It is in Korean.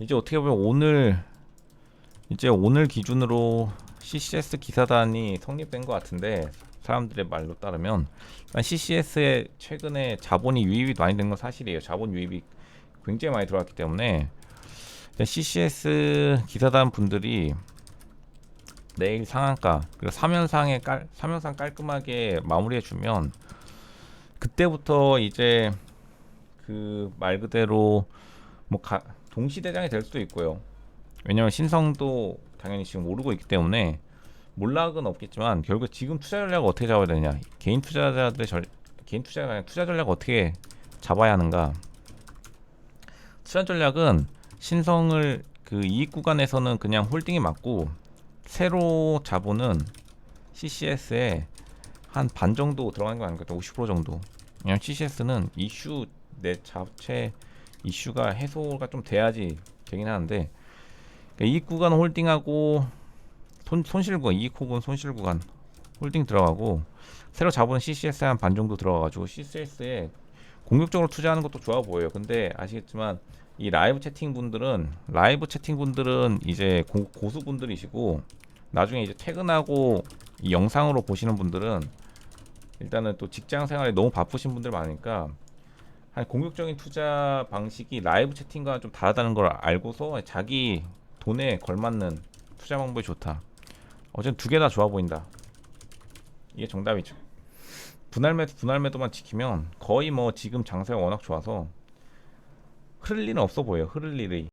이제 어떻게 보면 오늘 이제 오늘 기준으로 CCS 기사단이 성립된 것 같은데 사람들의 말로 따르면 CCS에 최근에 자본이 유입이 많이 된 건 사실이에요. 자본 유입이 굉장히 많이 들어왔기 때문에 CCS 기사단 분들이 내일 상한가 그리고 3연상에 깔 3연상 깔끔하게 마무리해 주면 그때부터 이제 그 말 그대로 뭐 가, 동시대장이 될 수도 있고요. 왜냐면 신성도 당연히 지금 오르고 있기 때문에 몰락은 없겠지만 결국 지금 투자 전략을 어떻게 잡아야 되냐. 개인 투자자들의 절, 개인 투자가 아니라 투자 전략을 어떻게 잡아야 하는가. 투자 전략은 신성을 그 이익 구간에서는 그냥 홀딩이 맞고 새로 자본은 CCS에 한 반 정도 들어가는 거 아닐까 50% 정도. 왜냐면 CCS는 이슈 내 자체 이슈가 해소가 좀 돼야지 되긴 하는데 그러니까 이익 구간 홀딩하고 손, 손실 구간 이익 혹은 손실 구간 홀딩 들어가고 새로 잡은 CCS에 한 반 정도 들어가가지고 CCS에 공격적으로 투자하는 것도 좋아 보여요. 근데 아시겠지만 이 라이브 채팅 분들은 라이브 채팅 분들은 이제 고, 고수 분들이시고 나중에 이제 퇴근하고 이 영상으로 보시는 분들은 일단은 또 직장 생활에 너무 바쁘신 분들 많으니까 한 공격적인 투자 방식이 라이브 채팅과 좀 다르다는 걸 알고서 자기 돈에 걸맞는 투자 방법이 좋다. 어쨌든 두 개 다 좋아 보인다. 이게 정답이죠. 분할 매도 분할 매도만 지키면 거의 뭐 지금 장세가 워낙 좋아서 흐를 일은 없어 보여요. 흐를 일이.